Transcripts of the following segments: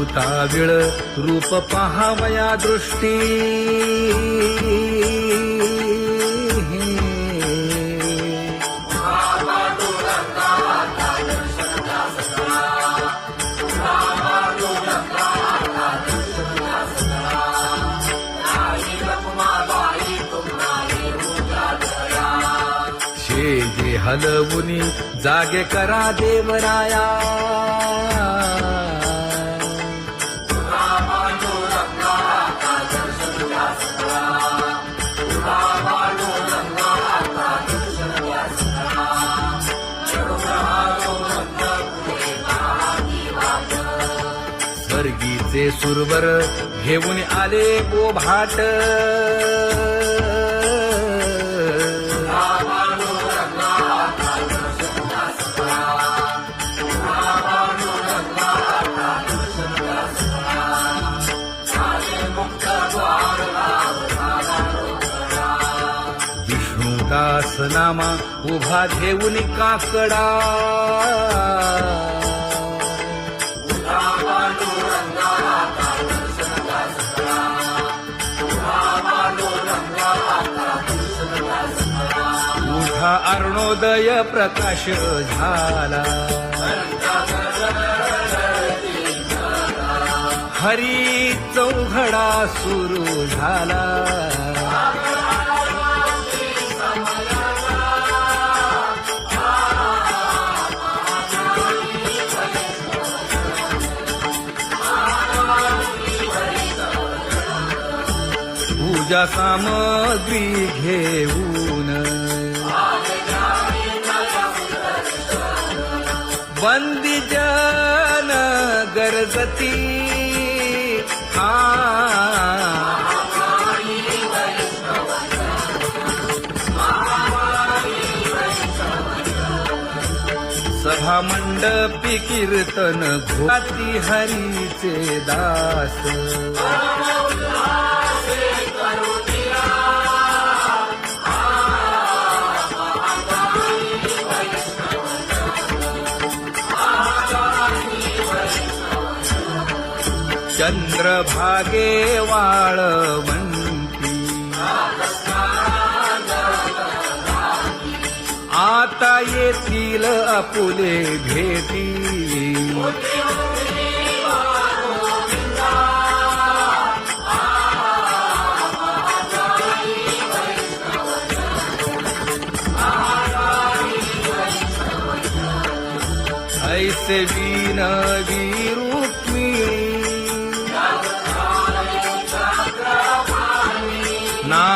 भूताविळ रूप पहावया दृष्टी. शेजे हलवुनी जागे करा देवराया. स्वर्गीचे सुरवर घेऊन आले गोभाट विष्णुदास नामा उभा घेऊन काकडा. ज्ञानोदय प्रकाश झाला हरी चौघडा सुरू झाला पूजा सामग्री घेऊन गती हा. सभा मंडपी कीर्तन घोती हरीचे दास। चंद्रभागे वाळवंती. आता येतील आपुले भेटी. ऐसे विनवी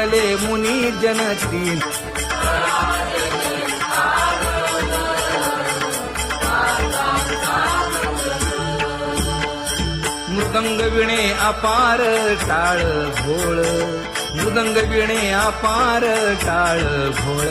बोलले मुनी जनतीन मृदंग विणे अपार टाळ भोळ मृदंग विणे अपार टाळ भोळ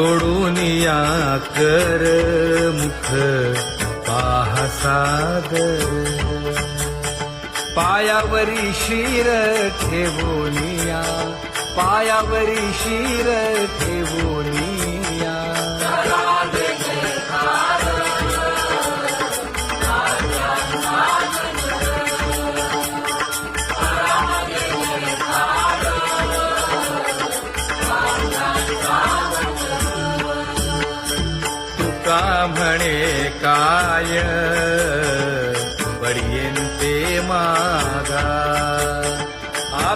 जोडून या कर मुख पाहसागर पायावरी शिर ठेवोनिया पायावरी शिर ठेवोनिया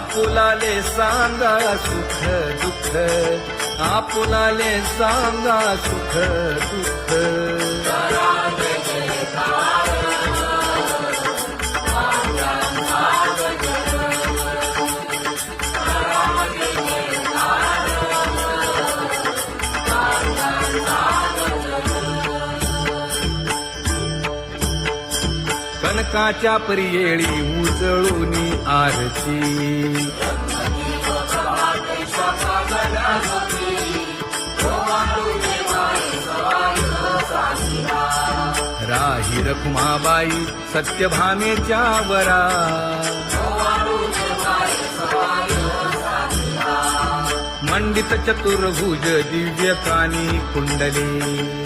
आपुलाले सांगा सुख दुःख. आपुलाले सांगा सुख दुःख. कनकाच्या परियेळी उचळून आरती. राही रखुमाबाई सत्यभामेच्या वरा. मंडित चतुर्भुज दिव्य कानी कुंडली.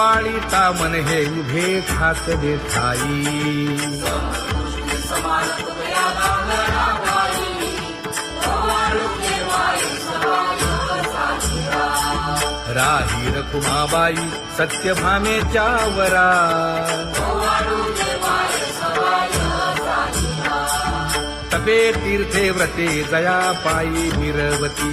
ओवाळी तामन हे उभे ठाकले ठाई राही रखुमाबाई सत्यभामेच्या वरा. तपे तीर्थे व्रते जया पायी निरवती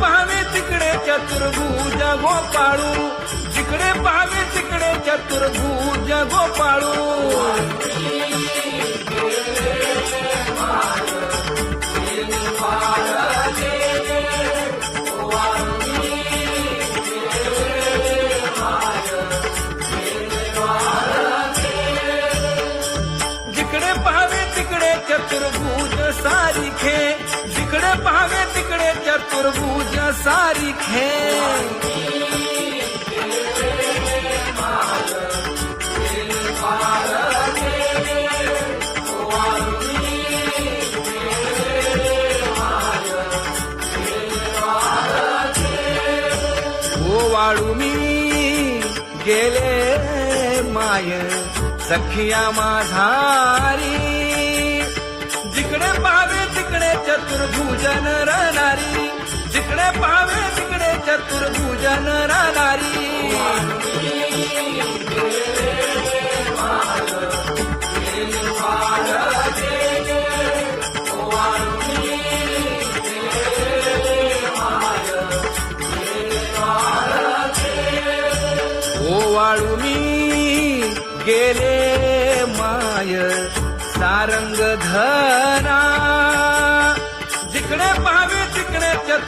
पाहावे तिकडे चतुर्भुज गोपाळू. जिकडे पाहावे तिकडे चतुर्भुज गोपाळू. चतुर्भुज सारिखे जिकडे पाहावे तिकडे चतुर्भुज सारिखे ओ वाळू मी गेले माय. सखिया माझारी चतुर्भुजन राहणारी जिकडे पाहावे तिकडे चतुर्भुजन राहणारी ओ गेले माय सारंग धरा thank